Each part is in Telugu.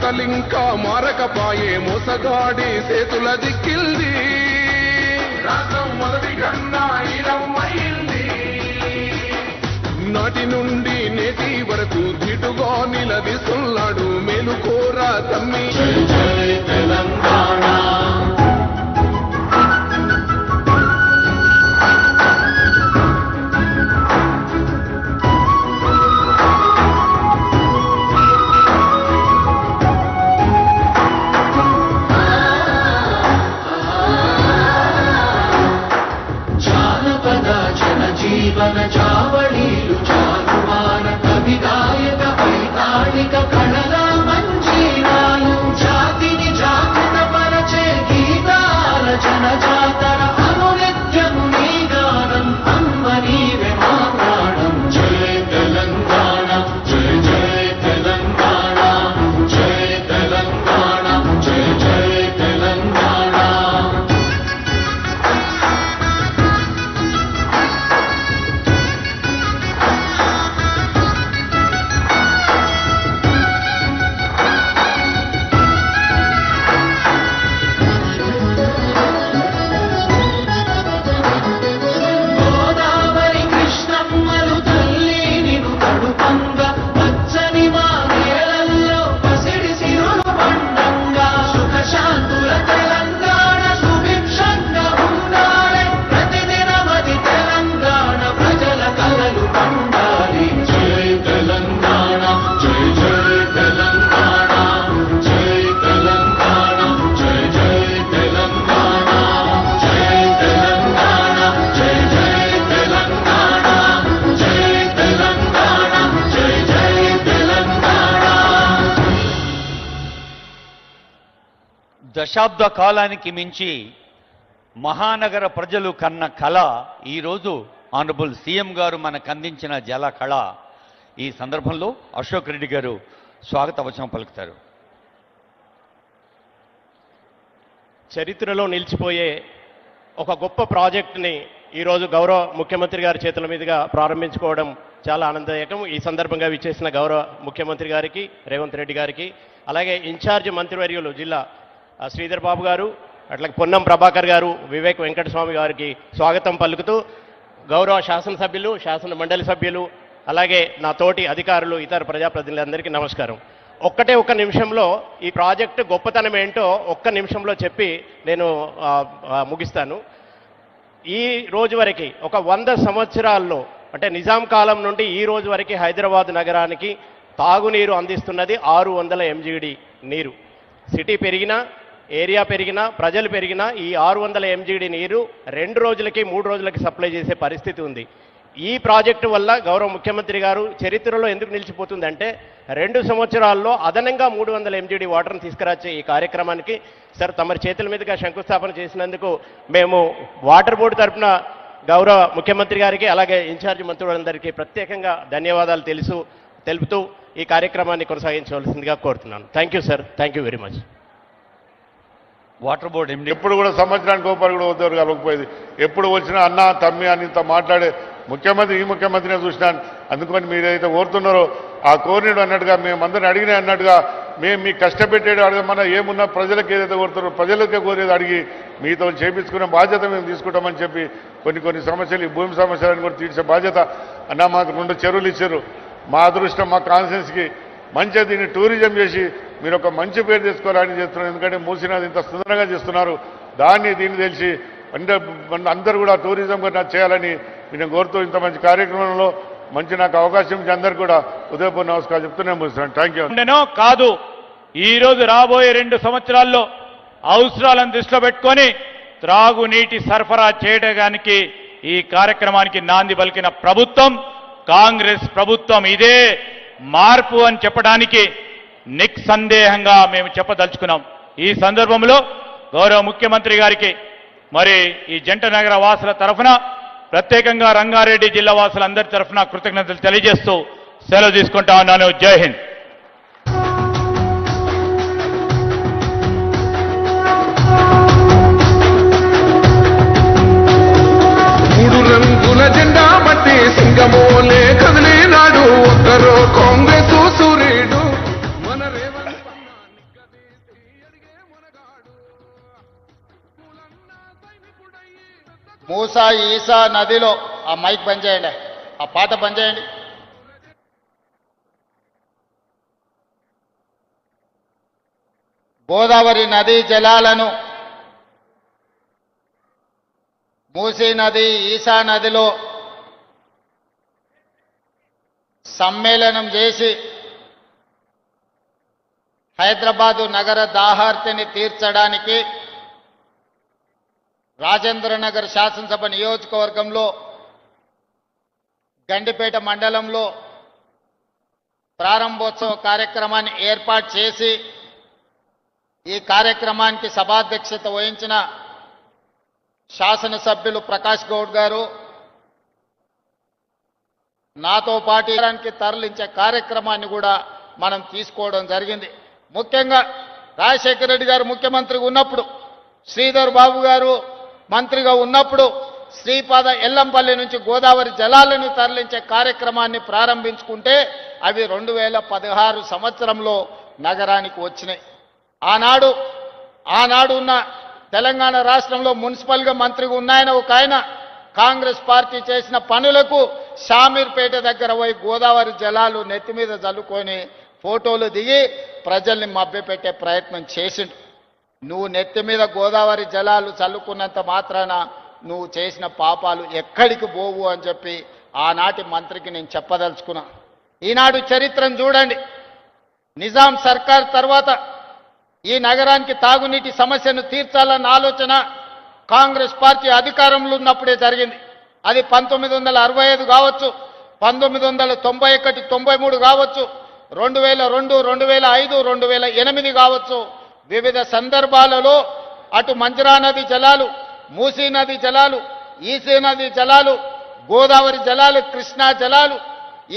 కథలింకా మారకపాయే మోసగాడి చేతుల కన్నా ఈరమ్మైంది నాటి నుండి నేటి వరకు ధీటుగా నిలదీస్తున్నాడు మేలుకోరా తమ్మి. జానపద దశాబ్ద కాలానికి మించి మహానగర ప్రజలు కన్న కళ ఈరోజు ఆనరబుల్ సీఎం గారు మనకు అందించిన జల కళ ఈ సందర్భంలో అశోక్ రెడ్డి గారు స్వాగత వచనం పలుకుతారు. చరిత్రలో నిలిచిపోయే ఒక గొప్ప ప్రాజెక్టుని ఈరోజు గౌరవ ముఖ్యమంత్రి గారి చేతుల మీదుగా ప్రారంభించుకోవడం చాలా ఆనందదాయకం. ఈ సందర్భంగా విచ్చేసిన గౌరవ ముఖ్యమంత్రి గారికి రేవంత్ రెడ్డి గారికి అలాగే ఇన్ఛార్జ్ మంత్రివర్యులు జిల్లా శ్రీధర్ బాబు గారు అట్లా పొన్నం ప్రభాకర్ గారు వివేక్ వెంకటస్వామి గారికి స్వాగతం పలుకుతూ గౌరవ శాసనసభ్యులు శాసన మండలి సభ్యులు అలాగే నా తోటి అధికారులు ఇతర ప్రజాప్రతినిధులందరికీ నమస్కారం. ఒక్కటే ఒక్క నిమిషంలో ఈ ప్రాజెక్టు గొప్పతనం ఏంటో ఒక్క నిమిషంలో చెప్పి నేను ముగిస్తాను. ఈ రోజు వరకు ఒక వంద సంవత్సరాల్లో అంటే నిజాం కాలం నుండి ఈ రోజు వరకు హైదరాబాద్ నగరానికి తాగునీరు అందిస్తున్నది ఆరు వందల ఎంజీడి నీరు. సిటీ పెరిగినా ఏరియా పెరిగినా ప్రజలు పెరిగినా ఈ ఆరు వందల ఎంజీడీ నీరు రెండు రోజులకి మూడు రోజులకి సప్లై చేసే పరిస్థితి ఉంది. ఈ ప్రాజెక్టు వల్ల గౌరవ ముఖ్యమంత్రి గారు చరిత్రలో ఎందుకు నిలిచిపోతుందంటే రెండు సంవత్సరాల్లో అదనంగా మూడు వందల ఎంజీడీ వాటర్ని తీసుకురాచే ఈ కార్యక్రమానికి సార్ తమరి చేతుల మీదుగా శంకుస్థాపన చేసినందుకు మేము వాటర్ బోర్డు తరపున గౌరవ ముఖ్యమంత్రి గారికి అలాగే ఇన్ఛార్జ్ మంత్రులందరికీ ప్రత్యేకంగా ధన్యవాదాలు తెలుసు తెలుపుతూ ఈ కార్యక్రమాన్ని కొనసాగించవలసిందిగా కోరుతున్నాను. Thank you sir thank you very much water board MD ఎప్పుడు కూడా సంవత్సరానికి గోపాల్ కూడా ఉద్యోగం కలగకపోయేది ఎప్పుడు వచ్చినా అన్న తమ్మి అని ఇంత మాట్లాడే ముఖ్యమంత్రి ఈ ముఖ్యమంత్రినే చూసినాను. అందుకని మీరు ఏదైతే కోరుతున్నారో ఆ కోరినడు అన్నట్టుగా మేమందరిని అడిగిన అన్నట్టుగా మేము మీకు కష్టపెట్టేది అడగమన్నా ఏమున్నా ప్రజలకు ఏదైతే కోరుతారో ప్రజలకే కోరేది అడిగి మీతో చేపించుకునే బాధ్యత మేము తీసుకుంటామని చెప్పి కొన్ని కొన్ని సమస్యలు ఈ భూమి సమస్యలను కూడా తీర్చే బాధ్యత. అన్న మాకు రెండు చెరువులు ఇచ్చారు. మా అదృష్టం మా కాన్సెన్స్కి మంచిగా దీన్ని టూరిజం చేసి మీరు ఒక మంచి పేరు తెచ్చుకోవాలని చేస్తున్నారు. ఎందుకంటే మూసినది ఇంత సుందరంగా చేస్తున్నారు. దాన్ని దీన్ని తెలిసి అంటే అందరూ కూడా టూరిజం కూడా చేయాలని నేను కోరుతూ ఇంత మంచి కార్యక్రమంలో మంచి నాకు అవకాశం ఇచ్చి అందరికీ కూడా ఉదయపూర్ నమస్కారం చెప్తూ ముగిస్తున్నాను. థ్యాంక్ యూ ఉండెనో కాదు ఈ రోజు రాబోయే రెండు సంవత్సరాల్లో అవసరాలను దృష్టిలో పెట్టుకొని త్రాగునీటి సరఫరా చేయడానికి ఈ కార్యక్రమానికి నాంది పలికిన ప్రభుత్వం కాంగ్రెస్ ప్రభుత్వం ఇదే మార్పు అని చెప్పడానికి నిస్సందేహంగా మేము చెప్పదలుచుకున్నాం. ఈ సందర్భంలో గౌరవ ముఖ్యమంత్రి గారికి మరి ఈ జంట నగర వాసుల తరఫున ప్రత్యేకంగా రంగారెడ్డి జిల్లా వాసులందరి తరఫున కృతజ్ఞతలు తెలియజేస్తూ సెలవు తీసుకుంటా ఉన్నాను. జై హింద్. మూసా ఈసా నదిలో ఆ మైక్ బంద్ చేయండి. ఆ పాట బంద్ చేయండి. గోదావరి నదీ జలాలను మూసీ నది ఈసా నదిలో సమ్మేళనం చేసి హైదరాబాదు నగర దాహార్తిని తీర్చడానికి రాజేంద్ర నగర్ శాసనసభ నియోజకవర్గంలో గండిపేట మండలంలో ప్రారంభోత్సవ కార్యక్రమాన్ని ఏర్పాటు చేసి ఈ కార్యక్రమానికి సభాధ్యక్షత వహించిన శాసనసభ్యులు ప్రకాష్ గౌడ్ గారు నాతో పాటు నగరానికి తరలించే కార్యక్రమాన్ని కూడా మనం తీసుకోవడం జరిగింది. ముఖ్యంగా రాజశేఖర రెడ్డి గారు ముఖ్యమంత్రిగా ఉన్నప్పుడు శ్రీధర్ బాబు గారు మంత్రిగా ఉన్నప్పుడు శ్రీపాద ఎల్లంపల్లి నుంచి గోదావరి జలాలను తరలించే కార్యక్రమాన్ని ప్రారంభించుకుంటే అవి రెండు వేల పదహారు సంవత్సరంలో నగరానికి వచ్చినాయి. ఆనాడు ఆనాడు ఉన్న తెలంగాణ రాష్ట్రంలో మున్సిపల్గా మంత్రిగా ఉన్నాయన ఒక ఆయన. కాంగ్రెస్ పార్టీ చేసిన పనులకు షామీర్పేట దగ్గర పోయి గోదావరి జలాలు నెత్తి మీద చల్లుకొని ఫోటోలు దిగి ప్రజల్ని మభ్యపెట్టే ప్రయత్నం చేసిండు. నువ్వు నెత్తి మీద గోదావరి జలాలు చల్లుకున్నంత మాత్రాన నువ్వు చేసిన పాపాలు ఎక్కడికి పోవు అని చెప్పి ఆనాటి మంత్రికి నేను చెప్పదలుచుకున్నా. ఈనాడు చరిత్రను చూడండి. నిజాం సర్కార్ తర్వాత ఈ నగరానికి తాగునీటి సమస్యను తీర్చాలన్న ఆలోచన కాంగ్రెస్ పార్టీ అధికారంలో ఉన్నప్పుడే జరిగింది. అది పంతొమ్మిది వందల అరవై ఐదు కావచ్చు పంతొమ్మిది వందల తొంభై ఒకటి తొంభై మూడు కావచ్చు రెండు వేల రెండు రెండు వేల ఐదు రెండు వేల ఎనిమిది కావచ్చు వివిధ సందర్భాలలో అటు మంజరా నది జలాలు మూసీ నది జలాలు ఈసీ నది జలాలు గోదావరి జలాలు కృష్ణా జలాలు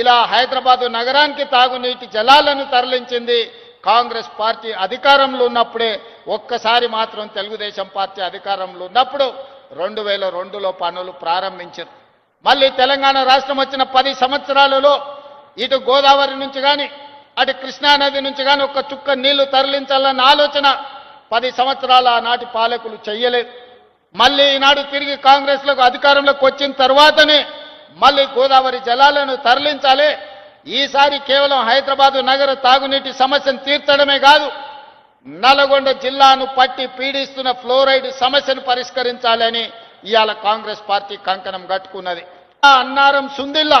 ఇలా హైదరాబాదు నగరానికి తాగునీటి జలాలను తరలించింది కాంగ్రెస్ పార్టీ అధికారంలో ఉన్నప్పుడే. ఒక్కసారి మాత్రం తెలుగుదేశం పార్టీ అధికారంలో ఉన్నప్పుడు రెండు వేల రెండులో పనులు ప్రారంభించారు. మళ్ళీ తెలంగాణ రాష్ట్రం వచ్చిన పది సంవత్సరాలలో ఇటు గోదావరి నుంచి కానీ అటు కృష్ణా నది నుంచి కానీ ఒక్క చుక్క నీళ్ళు తరలించాలన్న ఆలోచన పది సంవత్సరాల నాటి పాలకులు చెయ్యలేదు. మళ్ళీ ఈనాడు తిరిగి కాంగ్రెస్లకు అధికారంలోకి వచ్చిన తర్వాతనే మళ్ళీ గోదావరి జలాలను తరలించాలి. ఈసారి కేవలం హైదరాబాదు నగర తాగునీటి సమస్యను తీర్చడమే కాదు నల్గొండ జిల్లాను పట్టి పీడిస్తున్న ఫ్లోరైడ్ సమస్యను పరిష్కరించాలని ఇవాళ కాంగ్రెస్ పార్టీ కంకణం కట్టుకున్నది. అన్నారం సుందిల్లా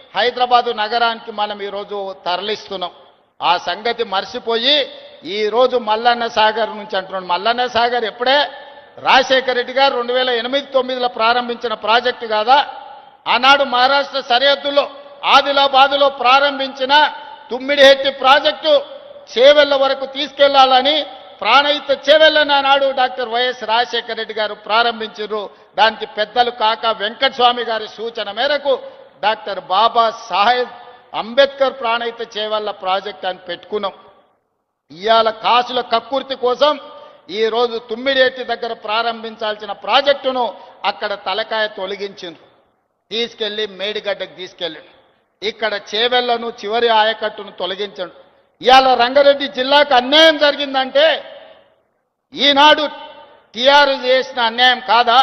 హైదరాబాదు నగరానికి మనం ఈరోజు తరలిస్తున్నాం. ఆ సంగతి మర్చిపోయి ఈరోజు మల్లన్న సాగర్ నుంచి అంటున్నాడు. మల్లన్న సాగర్ ఎప్పుడే? రాజశేఖర రెడ్డి గారు రెండు వేల ఎనిమిది తొమ్మిదిలో ప్రారంభించిన ప్రాజెక్టు కాదా? ఆనాడు మహారాష్ట్ర సరిహద్దులో ఆదిలాబాదులో ప్రారంభించిన తుమ్మిడిహెట్టి ప్రాజెక్టు చేవెళ్ళ వరకు తీసుకెళ్ళాలని ప్రాణయుత చేవెళ్ళని ఆనాడు డాక్టర్ వైఎస్ రాజశేఖర రెడ్డి గారు ప్రారంభించారు. దానికి పెద్దలు కాక వెంకటస్వామి గారి సూచన మేరకు డాక్టర్ బాబా సాహెబ్ అంబేద్కర్ ప్రాణహిత చేవెళ్ళ ప్రాజెక్ట్ అని పెట్టుకున్నాం. ఇవాళ కాసుల కక్కుర్తి కోసం ఈరోజు రోజు తుమ్మిడేటి దగ్గర ప్రారంభించాల్సిన ప్రాజెక్టును అక్కడ తలకాయ తొలగించిండ్రు. తీసుకెళ్ళి మేడిగడ్డకు తీసుకెళ్ళి ఇక్కడ చేవెళ్ళను చివరి ఆయకట్టును తొలగించండు. ఇవాళ రంగారెడ్డి జిల్లాకు అన్యాయం జరిగిందంటే ఈనాడు టీఆర్ఎస్ చేసిన అన్యాయం కాదా?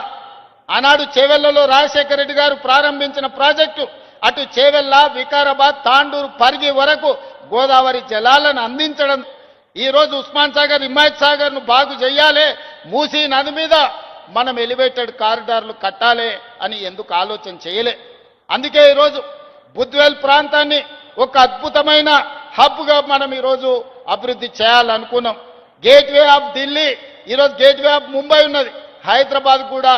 ఆనాడు చేవెళ్ళలో రాజశేఖర రెడ్డి గారు ప్రారంభించిన ప్రాజెక్టు అటు చేవెళ్ళ వికారాబాద్ తాండూరు పరిగి వరకు గోదావరి జలాలను అందించడం. ఈరోజు ఉస్మాన్ సాగర్ హిమాయత్ సాగర్ను బాగు చేయాలి మూసీ నది మీద మనం ఎలివేటెడ్ కారిడార్లు కట్టాలి అని ఎందుకు ఆలోచన చేయలే? అందుకే ఈరోజు బుద్వేల్ ప్రాంతాన్ని ఒక అద్భుతమైన హబ్గా మనం ఈరోజు అభివృద్ధి చేయాలనుకున్నాం. గేట్వే ఆఫ్ ఢిల్లీ ఈరోజు గేట్వే ఆఫ్ ముంబై ఉన్నది. హైదరాబాద్ కూడా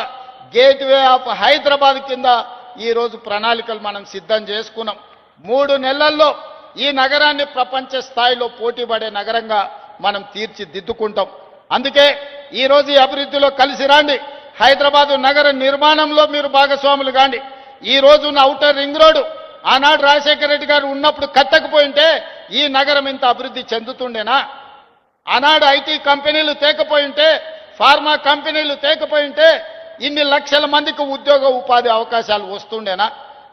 గేట్వే ఆఫ్ హైదరాబాద్ కింద ఈరోజు ప్రణాళికలు మనం సిద్ధం చేసుకున్నాం. మూడు నెలల్లో ఈ నగరాన్ని ప్రపంచ స్థాయిలో పోటీపడే నగరంగా మనం తీర్చిదిద్దుకుంటాం. అందుకే ఈరోజు ఈ అభివృద్ధిలో కలిసి రాండి. హైదరాబాదు నగర నిర్మాణంలో మీరు భాగస్వాములు కాండి. ఈ రోజున్న ఔటర్ రింగ్ రోడ్డు ఆనాడు రాజశేఖర రెడ్డి గారు ఉన్నప్పుడు కట్టకపోయింటే ఈ నగరం ఇంత అభివృద్ధి చెందుతుండేనా? ఆనాడు ఐటీ కంపెనీలు తేకపోయింటే ఫార్మా కంపెనీలు తేకపోయింటే ఇన్ని లక్షల మందికి ఉద్యోగ ఉపాధి అవకాశాలు వస్తుండేనా?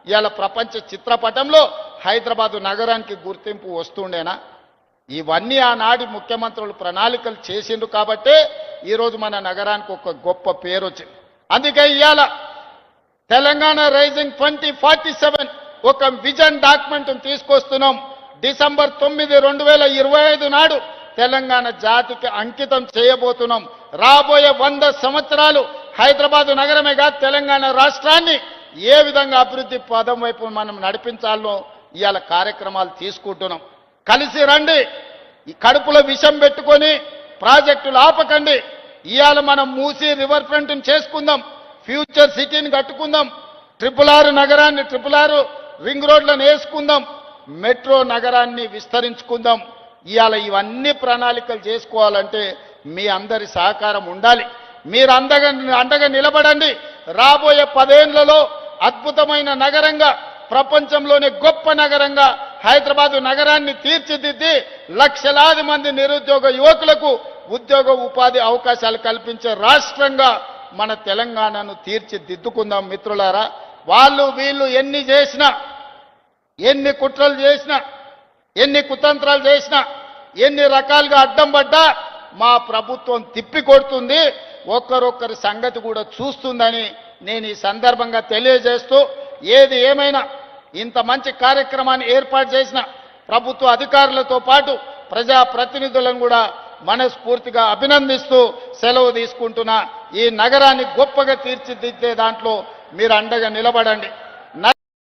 ఇవాళ ప్రపంచ చిత్రపటంలో హైదరాబాదు నగరానికి గుర్తింపు వస్తుండేనా? ఇవన్నీ ఆనాటి ముఖ్యమంత్రులు ప్రణాళికలు చేసిండ్రు కాబట్టే ఈరోజు మన నగరానికి ఒక గొప్ప పేరు వచ్చింది అందుకే ఇవాళ Telangana rising twenty forty seven ఒక విజన్ డాక్యుమెంట్ తీసుకొస్తున్నాం. డిసెంబర్ తొమ్మిది రెండు వేల ఇరవై ఐదు నాడు తెలంగాణ జాతికి అంకితం చేయబోతున్నాం. రాబోయే వంద సంవత్సరాలు హైదరాబాద్ నగరమే కాదు తెలంగాణ రాష్ట్రాన్ని ఏ విధంగా అభివృద్ధి పదం వైపు మనం నడిపించాలో ఇవాళ కార్యక్రమాలు తీసుకుంటున్నాం. కలిసి రండి ఈ కడుపులో విషం పెట్టుకొని ప్రాజెక్టులు ఆపకండి. ఇవాళ మనం మూసి రివర్ ఫ్రంట్ని చేసుకుందాం ఫ్యూచర్ సిటీని కట్టుకుందాం ట్రిపుల్ ఆరు నగరాన్ని ట్రిపుల్ ఆరు రింగ్ రోడ్లను వేసుకుందాం మెట్రో నగరాన్ని విస్తరించుకుందాం. ఇవాళ ఇవన్నీ ప్రణాళికలు చేసుకోవాలంటే మీ అందరి సహకారం ఉండాలి. మీరు అందగా అండగా నిలబడండి. రాబోయే పదేళ్ళలో అద్భుతమైన నగరంగా ప్రపంచంలోనే గొప్ప నగరంగా హైదరాబాద్ నగరాన్ని తీర్చిదిద్ది లక్షలాది మంది నిరుద్యోగ యువకులకు ఉద్యోగ ఉపాధి అవకాశాలు కల్పించే రాష్ట్రంగా మన తెలంగాణను తీర్చిదిద్దుకుందాం మిత్రులారా. వాళ్ళు వీళ్ళు ఎన్ని చేసినా ఎన్ని కుట్రలు చేసినా ఎన్ని కుతంత్రాలు చేసినా ఎన్ని రకాలుగా అడ్డం పడ్డా మా ప్రభుత్వం తిప్పి కొడుతుంది ఒక్కరొక్కరి సంగతి కూడా చూస్తుందని నేను ఈ సందర్భంగా తెలియజేస్తూ ఏది ఏమైనా ఇంత మంచి కార్యక్రమాన్ని ఏర్పాటు చేసిన ప్రభుత్వ అధికారులతో పాటు ప్రజా ప్రతినిధులను కూడా మనస్ఫూర్తిగా అభినందిస్తూ సెలవు తీసుకుంటున్న. ఈ నగరాన్ని గొప్పగా తీర్చిదిద్దే దాంట్లో మీరు అండగా నిలబడండి.